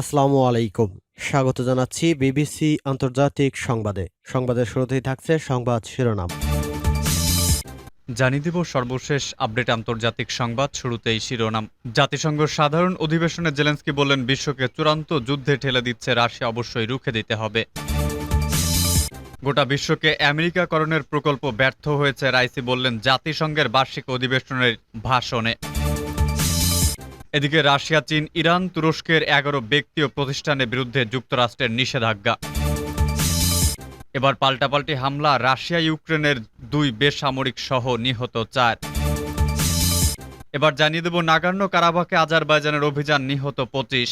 আসসালামু আলাইকুম। স্বাগত জানাচ্ছি বিবিসি আন্তর্জাতিক সংবাদে। সংবাদের শুরুতেই থাকছে সংবাদ শিরোনাম। জানিয়ে দিব সর্বশেষ আপডেট আন্তর্জাতিক সংবাদ শুরুতেই শিরোনাম। জাতিসংঘ সাধারণ অধিবেশনে জেলেন্সকি বললেন, বিশ্বকে চূড়ান্ত যুদ্ধে ঠেলে দিচ্ছে রাশিয়া, অবশ্যই রুখে দিতে হবে। গোটা বিশ্বকে আমেরিকাকরণের প্রকল্প ব্যর্থ হয়েছে, রাইসি বললেন, জাতিসংঘের বার্ষিক অধিবেশনের ভাষণে। এদিকে রাশিয়া, চীন, ইরান, তুরস্কের এগারো ব্যক্তি ও প্রতিষ্ঠানের বিরুদ্ধে যুক্তরাষ্ট্রের নিষেধাজ্ঞা। এবার পাল্টাপাল্টি হামলা, রাশিয়া, ইউক্রেনের দুই বেসামরিক সহ নিহত চার। এবার জানিয়ে দেব নাগান্ন কারাবাকে আজারবাইজানের অভিযান নিহত পঁচিশ।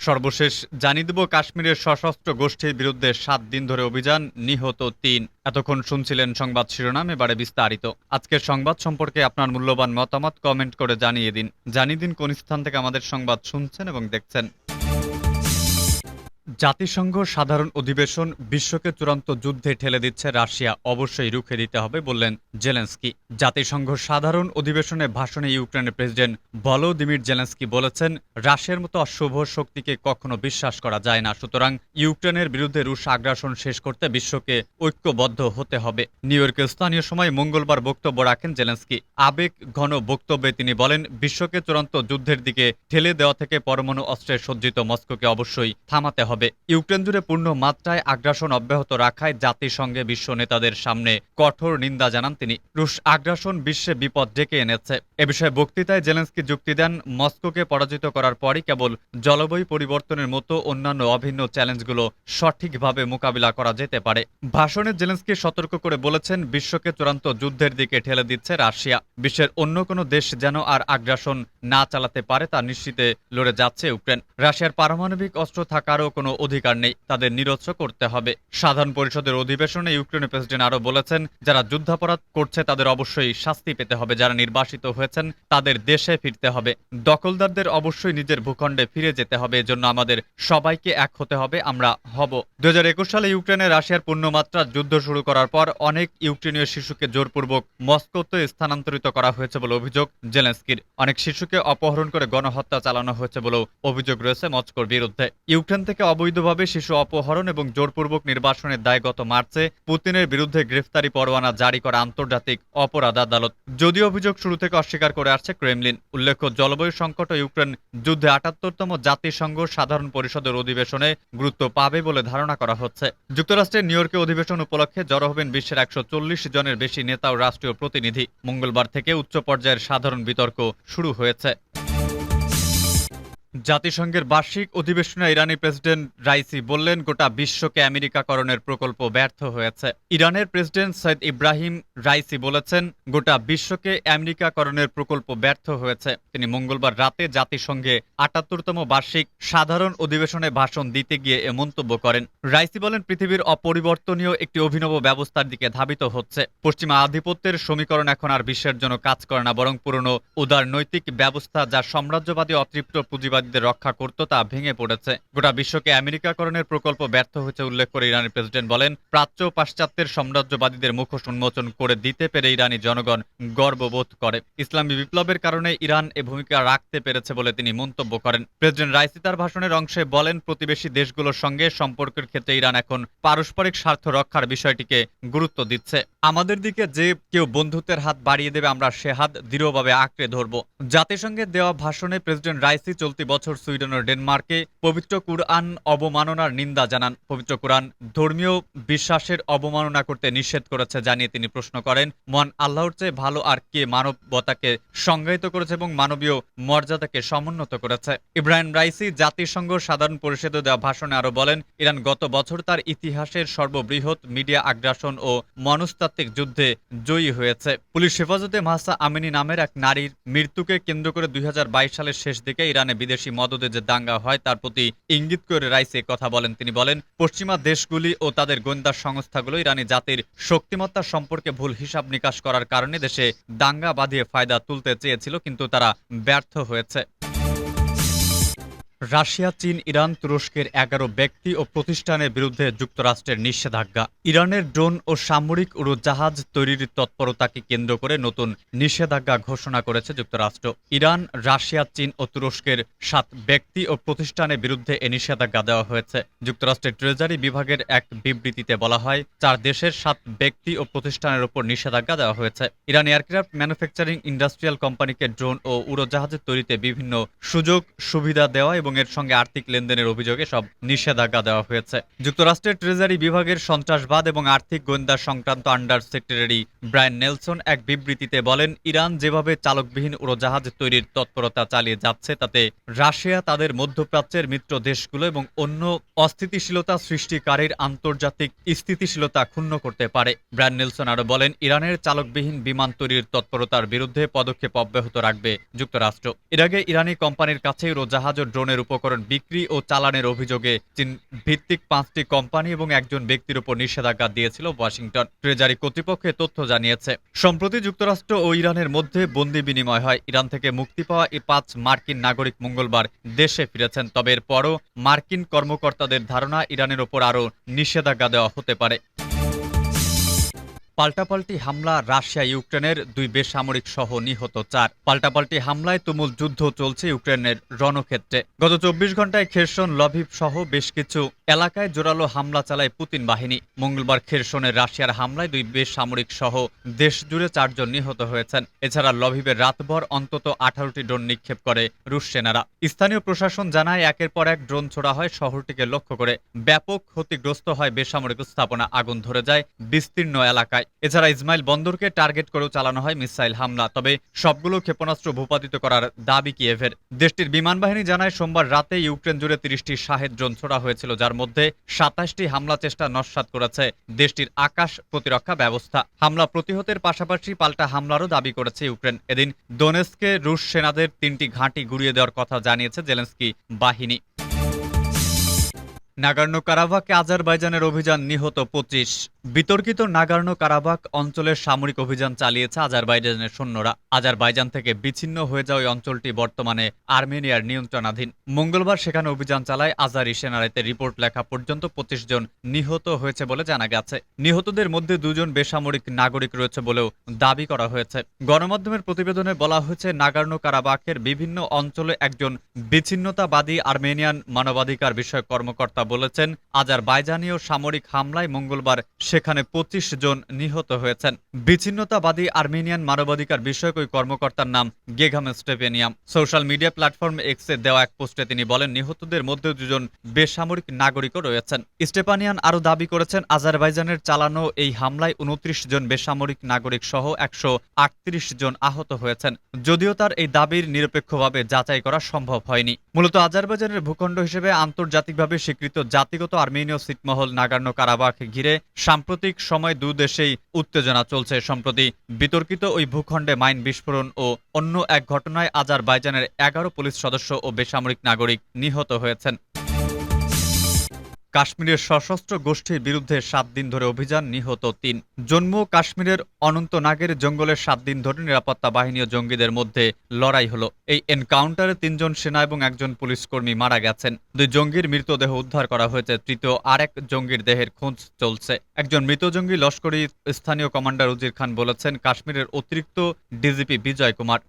সর্বশেষ জানিয়ে দেব, কাশ্মীরের সশস্ত্র গোষ্ঠীর বিরুদ্ধে সাত দিন ধরে অভিযান, নিহত তিন। এতক্ষণ শুনছিলেন সংবাদ শিরোনাম, এবারে বিস্তারিত। আজকের সংবাদ সম্পর্কে আপনার মূল্যবান মতামত কমেন্ট করে জানিয়ে দিন। জানিয়ে দিন কোন স্থান থেকে আমাদের সংবাদ শুনছেন এবং দেখছেন। জাতিসংঘ সাধারণ অধিবেশন বিশ্বকে চূড়ান্ত যুদ্ধে ঠেলে দিচ্ছে রাশিয়া। অবশ্যই রুখে দিতে হবে, বললেন জেলেন্সকি। জাতিসংঘ সাধারণ অধিবেশনে ভাষণে ইউক্রেনের প্রেসিডেন্ট ভলোদিমির জেলেন্সকি বলেছেন, রাশিয়ার মতো অশুভ শক্তিকে কখনো বিশ্বাস করা যায় না। সুতরাং ইউক্রেনের বিরুদ্ধে রুশ আগ্রাসন শেষ করতে বিশ্বকে ঐক্যবদ্ধ হতে হবে। নিউ ইয়র্কে স্থানীয় সময় মঙ্গলবার বক্তব্য রাখেন জেলেন্সকি। আবেগ ঘন বক্তব্যে তিনি বলেন, বিশ্বকে চূড়ান্ত যুদ্ধের দিকে ঠেলে দেওয়া থেকে পরমাণু অস্ত্রে সজ্জিত মস্কোকে অবশ্যই থামাতে হবে। ইউক্রেন জুড়ে পূর্ণ মাত্রায় আগ্রাসন অব্যাহত রাখায় জাতিসংঘে বিশ্ব নেতাদের সামনে কঠোর নিন্দা জানান তিনি। রুশ আগ্রাসন বিশ্বে বিপদ ডেকে এনেছে। এ বিষয়ে বক্তৃতায় জেলেন্সকি যুক্তি দেন, মস্কোকে পরাজিত করার পরই কেবল জলবায়ু পরিবর্তনের মতো অন্যান্য অভিন্ন চ্যালেঞ্জগুলো সঠিকভাবে মোকাবিলা করা যেতে পারে। ভাষণে জেলেন্সকি সতর্ক করে বলেছেন, বিশ্বকে চূড়ান্ত যুদ্ধের দিকে ঠেলে দিচ্ছে রাশিয়া। বিশ্বের অন্য কোনো দেশ যেন আর আগ্রাসন না চালাতে পারে তা নিশ্চিতে লড়ে যাচ্ছে ইউক্রেন। রাশিয়ার পারমাণবিক অস্ত্র থাকারও কোনো অধিকার নেই, তাদের নিরস্ত্র করতে হবে। সাধারণ পরিষদের অধিবেশনে ইউক্রেনের প্রেসিডেন্ট আরও বলেছেন, যারা যুদ্ধাপরাধ করছে তাদের অবশ্যই শাস্তি পেতে হবে, যারা নির্বাসিত হয়েছেন তাদের দেশে ফিরতে হবে। দখলদারদের অবশ্যই নিজের ভূখণ্ডে ফিরে যেতে হবে, এজন্য আমাদের সবাইকে এক হতে হবে, আমরা হব। দু সালে ইউক্রেনে রাশিয়ার পূর্ণমাত্রা যুদ্ধ শুরু করার পর অনেক ইউক্রেনীয় শিশুকে জোরপূর্বক মস্কোতে স্থানান্তরিত করা হয়েছে বলে অভিযোগ জেলেন্সকির। অনেক শিশুকে অপহরণ করে গণহত্যা চালানো হয়েছে বলেও অভিযোগ রয়েছে মস্কোর বিরুদ্ধে। ইউক্রেন থেকে অবৈধভাবে শিশু অপহরণ এবং জোরপূর্বক নির্বাসনের দায় গত মার্চে পুতিনের বিরুদ্ধে গ্রেফতারি পরোয়ানা জারি করা আন্তর্জাতিক অপরাধ আদালত। যদিও অভিযোগ শুরু থেকে অস্বীকার করে আসছে ক্রেমলিন। উল্লেখ্য, জলবায়ু সংকট ও ইউক্রেন যুদ্ধে আটাত্তরতম জাতিসংঘ সাধারণ পরিষদের অধিবেশনে গুরুত্ব পাবে বলে ধারণা করা হচ্ছে। যুক্তরাষ্ট্রের নিউ ইয়র্কে অধিবেশন উপলক্ষে জড়ো হবেন বিশ্বের একশো চল্লিশ জনের বেশি নেতা ও রাষ্ট্রীয় প্রতিনিধি। মঙ্গলবার থেকে উচ্চ পর্যায়ের সাধারণ বিতর্ক শুরু হয়েছে। জাতিসংঘের বার্ষিক অধিবেশনে ইরানি প্রেসিডেন্ট রাইসি বললেন, গোটা বিশ্বকে আমেরিকাকরণের প্রকল্প ব্যর্থ হয়েছে। ইরানের প্রেসিডেন্ট সৈয়দ ইব্রাহিম রাইসি বলেছেন, গোটা বিশ্বকে আমেরিকাকরণের প্রকল্প ব্যর্থ হয়েছে। তিনি মঙ্গলবার রাতে জাতিসংঘে আটাত্তরতম বার্ষিক সাধারণ অধিবেশনে ভাষণ দিতে গিয়ে এ মন্তব্য করেন। রাইসি বলেন, পৃথিবীর অপরিবর্তনীয় একটি অভিনব ব্যবস্থার দিকে ধাবিত হচ্ছে। পশ্চিমা আধিপত্যের সমীকরণ এখন আর বিশ্বের জন্য কাজ করে না, বরং পুরনো উদার নৈতিক ব্যবস্থা যা সাম্রাজ্যবাদী অতৃপ্ত পুঁজিবাদীদের রক্ষা করত তা ভেঙে পড়েছে। গোটা বিশ্বকে আমেরিকাকরণের প্রকল্প ব্যর্থ হয়েছে উল্লেখ করে ইরানের প্রেসিডেন্ট বলেন, প্রাচ্য পাশ্চাত্যের সাম্রাজ্যবাদীদের মুখোশ উন্মোচন করে দিতে পেরে ইরানি জনগণ গর্ববোধ করে। ইসলামী বিপ্লবের কারণে ইরান এ ভূমিকা রাখতে পেরেছে বলে তিনি মন্তব্য করেন। প্রেসিডেন্ট রাইসি তার ভাষণের অংশে বলেন, প্রতিবেশী দেশগুলোর সঙ্গে সম্পর্কের ক্ষেত্রে ইরান এখন পারস্পরিক স্বার্থ রক্ষার বিষয়টিকে গুরুত্ব দিচ্ছে। আমাদের দিকে যে কেউ বন্ধুত্বের হাত বাড়িয়ে দেবে, আমরা সে হাত দৃঢ়ভাবে আঁকড়ে ধরব। জাতিসংঘের দেওয়া ভাষণে প্রেসিডেন্ট রাইসি চলতি বছর সুইডেন ও ডেনমার্কে পবিত্র কুরআন অবমাননার নিন্দা জানান। পবিত্র কুরআন ধর্মীয় বিশ্বাসের অবমাননা করতে নিষেধ করেছে জানিয়ে তিনি প্রশ্ন করেন, মহান আল্লাহর চেয়ে ভালো আর কে মানবতাকে সংজ্ঞায়িত করেছে এবং মানবীয় মর্যাদাকে সমুন্নত করেছে? ইব্রাহিম রাইসি জাতিসংঘ সাধারণ পরিষদে দেওয়া ভাষণে আরও বলেন, ইরান গত বছর তার ইতিহাসের সর্ববৃহৎ মিডিয়া আগ্রাসন ও মনস্তাত্ত্বিক যুদ্ধে জয়ী হয়েছে। পুলিশ হেফাজতে মাহসা আমিনী নামের এক নারীর মৃত্যুকে কেন্দ্র করে দুই হাজার বাইশ সালের শেষ দিকে ইরানে বিদেশি মদদে যে দাঙ্গা হয়, তার প্রতি ইঙ্গিত করে রাইসে কথা বলেন। তিনি বলেন, পশ্চিমা দেশগুলি ও তাদের গোয়েন্দা সংস্থাগুলো ইরানি জাতির শক্তিমত্তা সম্পর্কে ভুল হিসাব নিকাশ করার কারণে দেশে দাঙ্গা বাঁধিয়ে ফায়দা তুলতে চেয়েছিল, কিন্তু তারা ব্যর্থ হয়েছে। রাশিয়া, চীন, ইরান, তুরস্কের এগারো ব্যক্তি ও প্রতিষ্ঠানের বিরুদ্ধে যুক্তরাষ্ট্রের নিষেধাজ্ঞা। ইরানের ড্রোন ও সামরিক উড়োজাহাজ তৈরির তৎপরতাকে কেন্দ্র করে নতুন নিষেধাজ্ঞা ঘোষণা করেছে যুক্তরাষ্ট্র। ইরান, রাশিয়া, চীন ও তুরস্কের সাত ব্যক্তি ও প্রতিষ্ঠানের বিরুদ্ধে এ নিষেধাজ্ঞা দেওয়া হয়েছে। যুক্তরাষ্ট্রের ট্রেজারি বিভাগের এক বিবৃতিতে বলা হয়, চার দেশের সাত ব্যক্তি ও প্রতিষ্ঠানের উপর নিষেধাজ্ঞা দেওয়া হয়েছে। ইরান এয়ারক্রাফট ম্যানুফ্যাকচারিং ইন্ডাস্ট্রিয়াল কোম্পানিকে ড্রোন ও উড়োজাহাজের তৈরিতে বিভিন্ন সুযোগ সুবিধা দেওয়া এবং এর সঙ্গে আর্থিক লেনদেনের অভিযোগে সব নিষেধাজ্ঞা দেওয়া হয়েছে। যুক্তরাষ্ট্রের ট্রেজারি বিভাগের সন্ত্রাসবাদ এবং আর্থিক গোয়েন্দা সংক্রান্ত আন্ডার সেক্রেটারি ব্রায়ান নেলসন এক বিবৃতিতে বলেন, ইরান যেভাবে চালকবিহীন উড়োজাহাজ তৈরির তৎপরতা চালিয়ে যাচ্ছে, তাতে রাশিয়া তাদের মধ্যপ্রাচ্যের মিত্র দেশগুলো এবং অন্য অস্থিতিশীলতা সৃষ্টিকারীর আন্তর্জাতিক স্থিতিশীলতা ক্ষুণ্ণ করতে পারে। ব্রায়ান নেলসন আরও বলেন, ইরানের চালকবিহীন বিমান তৈরির তৎপরতার বিরুদ্ধে পদক্ষেপ অব্যাহত রাখবে যুক্তরাষ্ট্র। এর আগে ইরানি কোম্পানির কাছে উড়োজাহাজ ও ড্রোনের উপকরণ বিক্রি ও চালানের অভিযোগে চীন ভিত্তিক পাঁচটি কোম্পানি এবং একজন ব্যক্তির উপর নিষেধাজ্ঞা দিয়েছিল ওয়াশিংটন। ট্রেজারি কর্তৃপক্ষ তথ্য জানিয়েছে, সম্প্রতি যুক্তরাষ্ট্র ও ইরানের মধ্যে বন্দি বিনিময় হয়। ইরান থেকে মুক্তি পাওয়া এই পাঁচ মার্কিন নাগরিক মঙ্গলবার দেশে ফিরেছেন, তবে এরপরও মার্কিন কর্মকর্তাদের ধারণা ইরানের ওপর আরও নিষেধাজ্ঞা দেওয়া হতে পারে। পাল্টাপাল্টি হামলা রাশিয়া ইউক্রেনের দুই বেসামরিক সহ নিহত চার। পাল্টাপাল্টি হামলায় তুমুল যুদ্ধ চলছে ইউক্রেনের রণক্ষেত্রে। গত চব্বিশ ঘন্টায় খেরসন, লভিভ সহ বেশ কিছু এলাকায় জোরালো হামলা চালায় পুতিন বাহিনী। মঙ্গলবার খেরসনের রাশিয়ার হামলায় দুই বেসামরিক সহ দেশ জুড়ে চারজন নিহত হয়েছেন। এছাড়া লভিভের রাতভর অন্তত আঠারোটি ড্রোন নিক্ষেপ করে রুশ সেনারা। স্থানীয় প্রশাসন জানায়, একের পর এক ড্রোন ছোড়া হয় শহরটিকে লক্ষ্য করে। ব্যাপক ক্ষতিগ্রস্ত হয় বেসামরিক স্থাপনা। আগুন ধরে যায় বিস্তীর্ণ এলাকায়। এছাড়া ইসমাইল বন্দরকে টার্গেট করেও চালানো হয় মিসাইল হামলা, তবে সবগুলো ক্ষেপণাস্ত্র ভূপাতিত করার দাবি কিয়েভের। দেশটির বিমান বাহিনী জানায়, সোমবার রাতে ইউক্রেন জুড়ে তিরিশটি শাহেদ ড্রোন ছোড়া হয়েছিল, যার মধ্যে সাতাশটি হামলা চেষ্টা নস্বাত করেছে দেশটির আকাশ প্রতিরক্ষা ব্যবস্থা। হামলা প্রতিহতের পাশাপাশি পাল্টা হামলারও দাবি করেছে ইউক্রেন। এদিন দোনেস্কে রুশ সেনাদের তিনটি ঘাঁটি গুড়িয়ে দেওয়ার কথা জানিয়েছে জেলেন্সকি বাহিনী। নাগার্নো কারাবাকে আজারবাইজানের অভিযান নিহত পঁচিশ। বিতর্কিত নাগার্নো কারাবাক অঞ্চলের সামরিক অভিযান চালিয়েছে আজারবাইজানের সৈন্যরা। আজারবাইজান থেকে বিচ্ছিন্ন হয়ে যাওয়া অঞ্চলটি বর্তমানে আর্মেনিয়ার নিয়ন্ত্রণাধীন। মঙ্গলবার সেখানে অভিযান চালায় আজারি সেনারাইতে রিপোর্ট লেখা পর্যন্ত পঁচিশ জন নিহত হয়েছে বলে জানা গেছে। নিহতদের মধ্যে দুজন বেসামরিক নাগরিক রয়েছে বলেও দাবি করা হয়েছে। গণমাধ্যমের প্রতিবেদনে বলা হয়েছে, নাগার্নো কারাবাকের বিভিন্ন অঞ্চলে একজন বিচ্ছিন্নতাবাদী আর্মেনিয়ান মানবাধিকার বিষয়ক কর্মকর্তা বলেছেন, আজারবাইজানীয় সামরিক হামলায় মঙ্গলবার সেখানে পঁচিশ জন নিহত হয়েছেন। বিচ্ছিন্নতাবাদী আর্মেনিয়ান মানবাধিকার বিষয়ক ওই কর্মকর্তার নাম Gegham Stepanyan. Social media platform এক্সে দেওয়া এক পোস্টে তিনি বলেন, নিহতদের মধ্যে দুজন বেসামরিক নাগরিকও রয়েছেন। স্টেপানিয়ান আরও দাবি করেছেন, আজারবাইজানের চালানো এই হামলায় উনত্রিশ জন বেসামরিক নাগরিক সহ একশো আটত্রিশ জন আহত হয়েছেন। যদিও তার এই দাবির নিরপেক্ষভাবে যাচাই করা সম্ভব হয়নি। মূলত আজারবাইজানের ভূখণ্ড হিসেবে আন্তর্জাতিকভাবে স্বীকৃত জাতিগত আর্মেনীয় সিটমহল নাগার্ন কারাবাখ ঘিরে সাম্প্রতিক সময় দু দেশেই উত্তেজনা চলছে। সম্প্রতি বিতর্কিত ওই ভূখণ্ডে মাইন বিস্ফোরণ ও অন্য এক ঘটনায় আজার বাইজানের এগারো পুলিশ সদস্য ও বেসামরিক নাগরিক নিহত হয়েছেন। কাশ্মীরের সশস্ত্র গোষ্ঠীর বিরুদ্ধে সাত দিন ধরে অভিযান নিহত তিন। জম্মু কাশ্মীরের অনন্তনাগের জঙ্গলে সাত দিন ধরে নিরাপত্তা বাহিনী ও জঙ্গিদের মধ্যে লড়াই হলো। এই এনকাউন্টারে তিনজন সেনা এবং একজন পুলিশ কর্মী মারা গেছেন। দুই জঙ্গির মৃতদেহ উদ্ধার করা হয়েছে, তৃতীয় আরেক জঙ্গির দেহের খোঁজ চলছে। একজন মৃত জঙ্গি লস্করি স্থানীয় কমান্ডার উজির খান বলেছেন, কাশ্মীরের অতিরিক্ত ডিজিপি বিজয় কুমার।